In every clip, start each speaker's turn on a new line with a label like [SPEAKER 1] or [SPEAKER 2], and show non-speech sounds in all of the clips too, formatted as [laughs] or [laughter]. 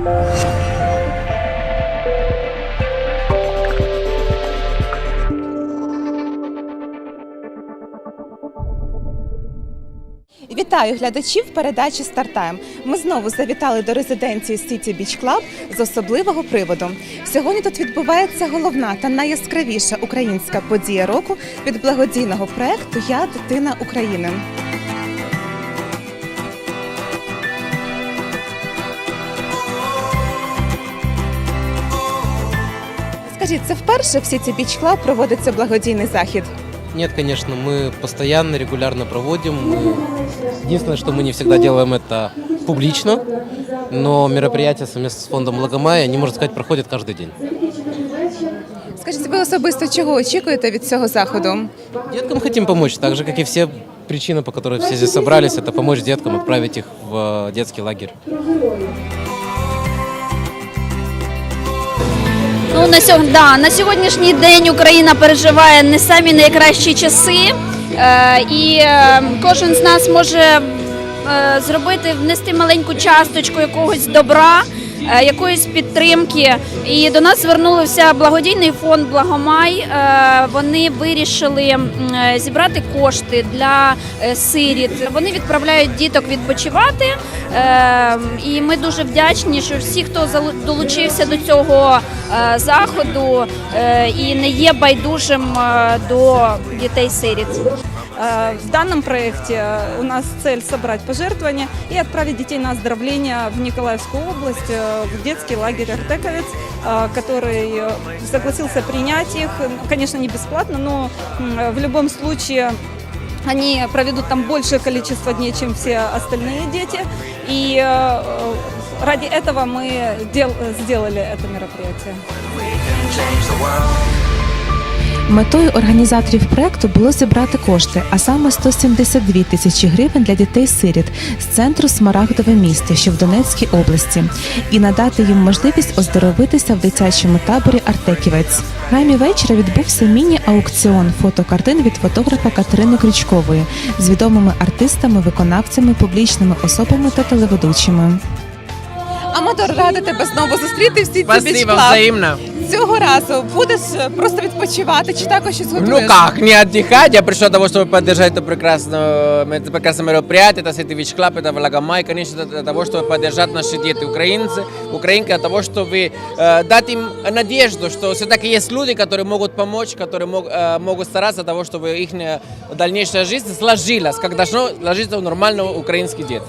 [SPEAKER 1] Вітаю глядачів передачі Стартайм. Ми знову завітали до резиденції City Beach Club з особливого приводу. Сьогодні тут відбувається головна та найяскравіша українська подія року від благодійного проекту Я дитина України. Скажіть, це вперше в City Beach Club проводиться благодійний захід?
[SPEAKER 2] Нет, конечно, мы постоянно, регулярно проводим. Мы- Единственное, что мы не всегда делаем это публично, но мероприятия совместно с фондом Лагомая, они, можно сказать, проходят каждый день.
[SPEAKER 1] Скажіть, ви особисто чого очікуєте від цього заходу?
[SPEAKER 2] Деткам хотим помочь, так же, как и все причины, по которой все здесь собрались, это помочь деткам, отправить их в э, детский лагерь.
[SPEAKER 3] Ну на сьогодні, да, на сьогоднішній день Україна переживає не самі найкращі часи, е, і е, кожен з нас може е, зробити, внести маленьку часточку якогось добра, якоїсь підтримки. І до нас звернувся благодійний фонд Благомай. Е, вони вирішили е, зібрати кошти для е, сиріт. Вони відправляють діток відпочивати. Е, І ми дуже вдячні, що всі, хто долучився до цього е, заходу е, і не є байдужим е, до дітей-сиріт.
[SPEAKER 4] Э, В данном проекте э, у нас цель собрать пожертвования и отправить детей на оздоровление в Николаевскую область, э, в детский лагерь «Артековец», э, который э, согласился принять их. Конечно, не бесплатно, но в любом случае они проведут там большее количество дней, чем все остальные дети. И э, ради этого мы дел- сделали это мероприятие.
[SPEAKER 1] Метою організаторів проекту було зібрати кошти, а саме 172 тисячі гривень для дітей-сиріт з центру Смарагдове місто, що в Донецькій області, і надати їм можливість оздоровитися в дитячому таборі Артеківець. В вечора відбувся міні-аукціон фотокартин від фотографа Катерини Крючкової з відомими артистами, виконавцями, публічними особами та телеведучими. Амадор, рада тебе знову зустріти всі
[SPEAKER 5] Спасибо, взаимно.
[SPEAKER 1] Цього разу будеш просто відпочивати чи також щось
[SPEAKER 5] Ну как, не отдыхать, я пришел для того, чтобы поддержать это прекрасное, это прекрасное мероприятие, это Beach Club, это Влагомай, конечно, для того, чтобы поддержать наши дети, украинцы, украинки, для того, чтобы э, дать им надежду, что все-таки есть люди, которые могут помочь, которые мог, э, могут стараться для того, чтобы их дальнейшая жизнь сложилась, как должно сложиться у нормального украинских детей.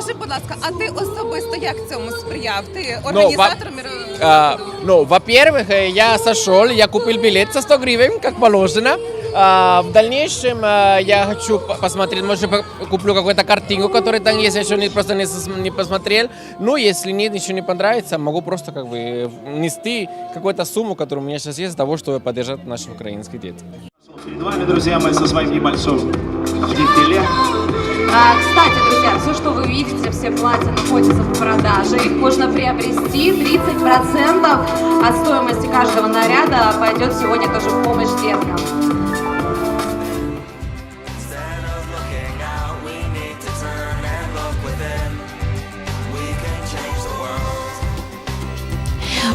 [SPEAKER 1] Скажи, будь ласка, а ти особисто як цьому сприяв? Ти
[SPEAKER 5] Ну,
[SPEAKER 1] організатор міро-
[SPEAKER 5] А, ну, во-первых, я сошел, я купил билет за 100 гривен, как положено. А, в дальнейшем а, я хочу по- посмотреть, может, куплю какую-то картинку, которая там есть, я еще не, просто не, не посмотрел. Ну, если нет, ничего не понравится, могу просто как бы внести какую-то сумму, которая у меня сейчас есть, для того, чтобы поддержать наших украинских детей.
[SPEAKER 6] Перед вами, друзья, мы со своим небольшим дефиле.
[SPEAKER 7] А, Кстати, друзья, все, что вы видите, все платья находятся в продаже. Их можно приобрести. 30% от стоимости каждого наряда пойдет сегодня тоже в помощь деткам.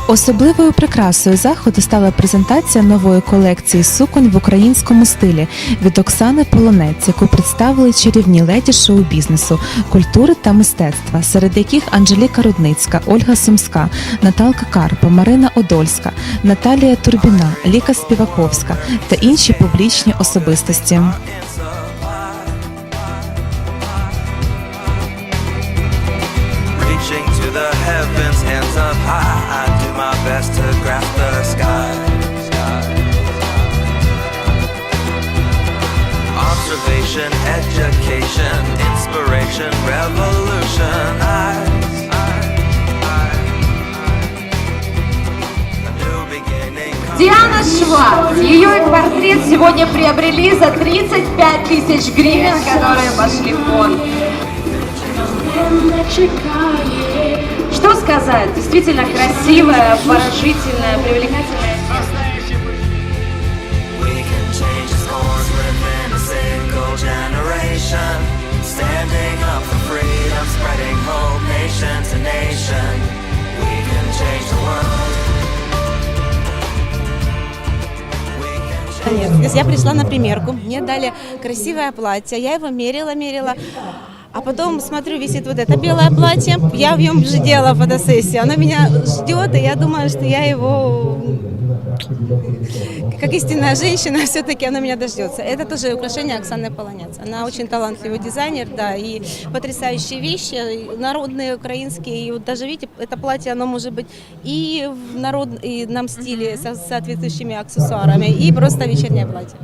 [SPEAKER 1] Особливою прикрасою заходу стала презентація нової колекції суконь в українському стилі від Оксани Полонець, яку представили чарівні леді шоу-бізнесу, культури та мистецтва, серед яких Анжеліка Рудницька, Ольга Сумська, Наталка Карпа, Марина Одольська, Наталія Турбіна, Ліка Співаковська та інші публічні особистості.
[SPEAKER 8] Best to grasp the sky. Observation, education, inspiration, revolution. I, I, I, a new beginning.
[SPEAKER 7] Диана Шварц. Ее портрет сегодня приобрели за 35 тысяч гривен, которые пошли в фонд. Сказать? Действительно красивая, поражительная, привлекательная.
[SPEAKER 8] Standing up for freedom, spreading hope nation to nation. the world. We can change
[SPEAKER 7] Нет, я пришла на примерку, мне дали красивое платье, я его мерила, мерила, а потом смотрю, висит вот это белое платье, я в нем же делала фотосессию, оно меня ждет, и я думаю, что я его, как истинная женщина, [laughs] все-таки оно меня дождется. Это тоже украшение Оксаны Полонец. Она очень талантливый дизайнер, да, и потрясающие вещи, народные, украинские, и вот даже видите, это платье, оно может быть и в народ, и нам стиле со соответствующими аксессуарами, и просто вечернее платье.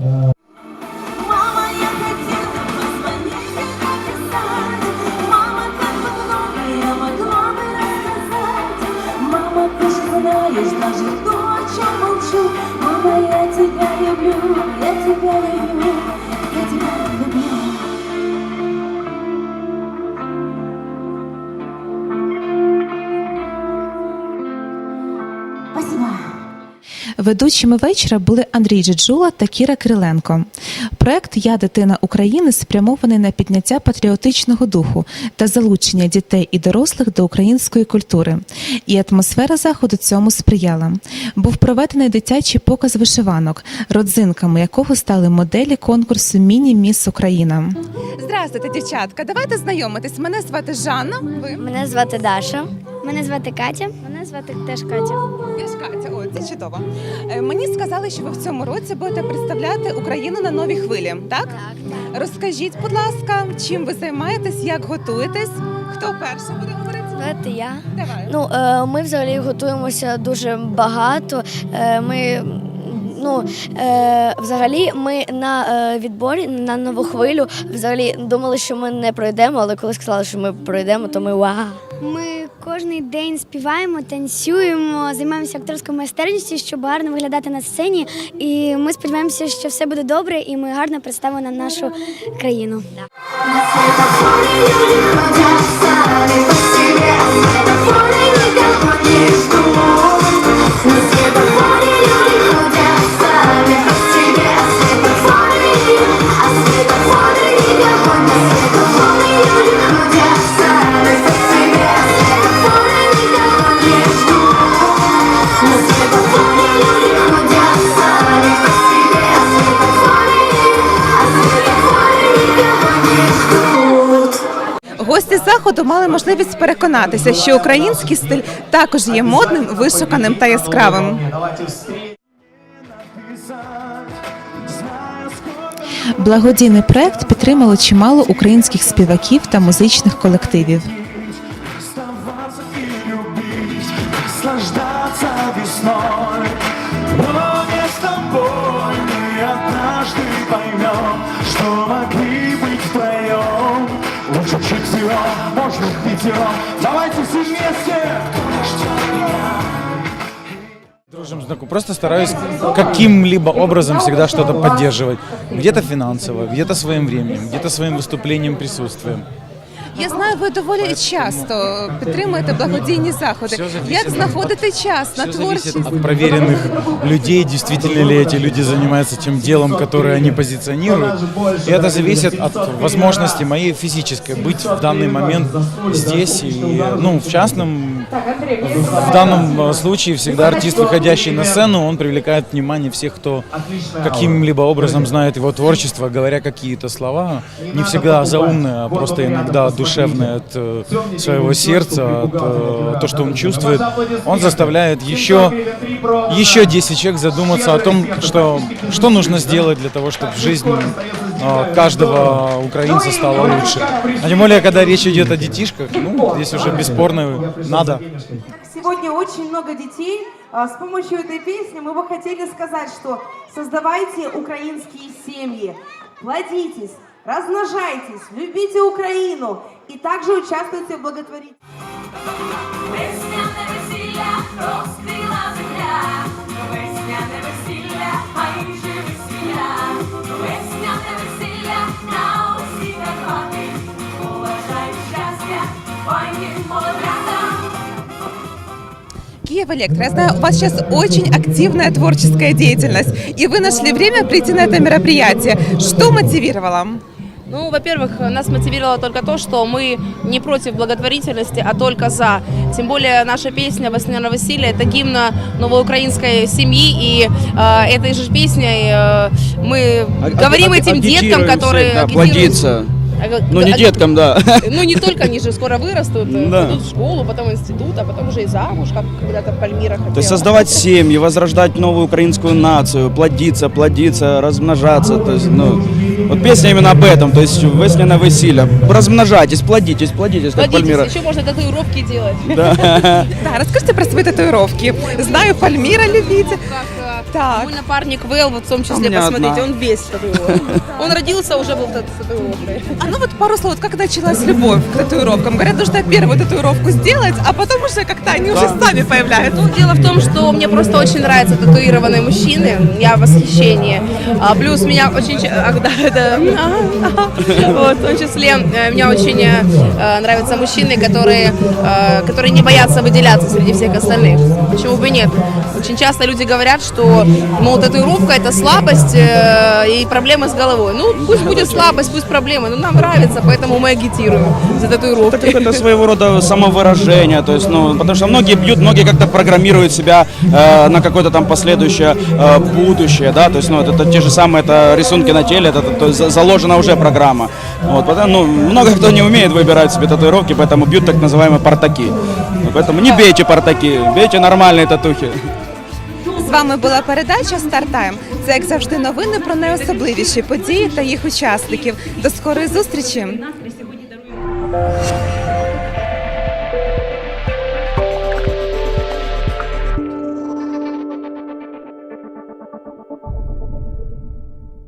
[SPEAKER 1] Ведучими вечора були Андрій Джеджула та Кіра Криленко. Проект Я дитина України спрямований на підняття патріотичного духу та залучення дітей і дорослих до української культури. І атмосфера заходу цьому сприяла. Був проведений дитячий показ вишиванок, родзинками якого стали моделі конкурсу Міні Міс Україна.
[SPEAKER 9] Здравствуйте, дівчатка. Давайте знайомитись. Мене звати Жанна. Ви
[SPEAKER 10] Мене звати Даша. Мене звати Катя. Мене звати теж Катя.
[SPEAKER 9] Я ж Катя. Це чудово. Е, Мені сказали, що ви в цьому році будете представляти Україну на новій хвилі. Так?
[SPEAKER 10] Так,
[SPEAKER 9] Розкажіть, будь ласка, чим ви займаєтесь, як готуєтесь? Хто перший буде говорити?
[SPEAKER 10] Давайте я.
[SPEAKER 9] Давай.
[SPEAKER 10] Ну, е, ми взагалі готуємося дуже багато. Е, ми, ну, е, взагалі, ми на е, відборі на нову хвилю взагалі думали, що ми не пройдемо, але коли сказали, що ми пройдемо, то ми вау.
[SPEAKER 11] Ми кожен день співаємо, танцюємо, займаємося акторською майстерністю, щоб гарно виглядати на сцені. І ми сподіваємося, що все буде добре, і ми гарно представимо нашу країну.
[SPEAKER 12] На
[SPEAKER 9] можливість переконатися, що український стиль також є модним, вишуканим та яскравим.
[SPEAKER 1] Благодійний проект підтримало чимало українських співаків та музичних колективів.
[SPEAKER 12] Четвером, можно пятером. Давайте все вместе!
[SPEAKER 13] Дружим, знаком. Просто стараюсь каким-либо образом всегда что-то поддерживать. Где-то финансово, где-то своим временем, где-то своим выступлением, присутствием.
[SPEAKER 9] Я знаю, ви доволі часто підтримуєте благодійні заходи.
[SPEAKER 13] Всё зависит
[SPEAKER 9] Як
[SPEAKER 13] от-
[SPEAKER 9] знаходити час на
[SPEAKER 13] Все зависит
[SPEAKER 9] творчість?
[SPEAKER 13] от проверенных людей, действительно ли эти люди занимаются тем делом, которое они позиционируют. И это зависит от возможности моей физической быть в данный момент здесь. И, ну, в частном, в данном э, случае всегда артист, выходящий на сцену, он привлекает внимание всех, кто каким-либо образом знает его творчество, говоря какие-то слова, не всегда заумные, а просто иногда душевные от э, своего сердца, от э, то, что он чувствует, он заставляет еще, еще 10 человек задуматься о том, что, что нужно сделать для того, чтобы жизнь э, каждого украинца стала лучше. А тем более, когда речь идет о детишках, ну, здесь уже бесспорно надо.
[SPEAKER 7] Сегодня очень много детей. А, С помощью этой песни мы бы хотели сказать, что создавайте украинские семьи, плодитесь, размножайтесь, любите Украину и также участвуйте в благотворительности.
[SPEAKER 12] Весняне весілля розквіла земля, весняне весілля, хай же весілля, весняне весілля на усі Карпати, уважай щастя, пані молодята.
[SPEAKER 9] Киев Электро. Я знаю, у вас сейчас очень активная творческая деятельность, и вы нашли время прийти на это мероприятие. Что мотивировало?
[SPEAKER 14] Ну, во-первых, нас мотивировало только то, что мы не против благотворительности, а только за. Тем более наша песня «Весняна Василия» – это гимн новоукраинской семьи, и э, этой же песней э, мы говорим этим деткам, которые...
[SPEAKER 15] Да, плодиться.
[SPEAKER 14] Ага,
[SPEAKER 15] Ну, не
[SPEAKER 14] аг-
[SPEAKER 15] деткам, да. [laughs]
[SPEAKER 14] Ну, не только, они же скоро вырастут, э,
[SPEAKER 15] Да.
[SPEAKER 14] пойдут в школу, потом в институт, а потом уже и замуж, как когда-то Пальмира хотела.
[SPEAKER 15] То есть создавать семьи, возрождать новую украинскую нацию, плодиться, плодиться, размножаться. То есть, ну, вот песня именно об этом. То есть весняна веселье. Размножайтесь, плодитесь, плодитесь, как
[SPEAKER 14] Плодитесь,
[SPEAKER 15] Пальмира.
[SPEAKER 14] еще можно татуировки делать.
[SPEAKER 15] Да. [laughs]
[SPEAKER 9] Да, расскажите про свои татуировки. Знаю, Пальмира любите. Так.
[SPEAKER 14] Мой напарник Вэл, вот в том числе,
[SPEAKER 9] меня
[SPEAKER 14] посмотрите,
[SPEAKER 9] одна.
[SPEAKER 14] он весь татуирован. [laughs] Он родился, уже был тат- татуировкой.
[SPEAKER 9] А ну вот пару слов, вот как началась любовь к татуировкам? Говорят, нужно первую татуировку сделать, а потом уже как-то они уже сами появляются.
[SPEAKER 14] Ну, дело в том, что мне просто очень нравятся татуированные мужчины. Я в восхищении. А, плюс меня очень... а, да, это... [laughs] Вот, в том числе э, меня очень э, нравятся мужчины, которые, э, которые не боятся выделяться среди всех остальных. Почему бы и нет? Очень часто люди говорят, что, мол, татуировка это слабость э, и проблемы с головой. Ну, пусть будет слабость, пусть проблемы, но нам нравится, поэтому мы агитируем за татуировки.
[SPEAKER 15] Так это своего рода самовыражение, то есть, ну, потому что многие бьют, многие как-то программируют себя э, на какое-то там последующее э, будущее, да, то есть, ну, это, это те же самые это рисунки на теле, это, то есть за- заложена уже программа. Вот, потому, ну, много кто не умеет выбирать себе татуировки, поэтому бьют так называемые портаки. Ну, Поэтому не бейте портаки, бейте нормальные татухи.
[SPEAKER 9] З вами була передача Стартайм. Це як завжди новини про найособливіші події та їх учасників. До скорої зустрічі.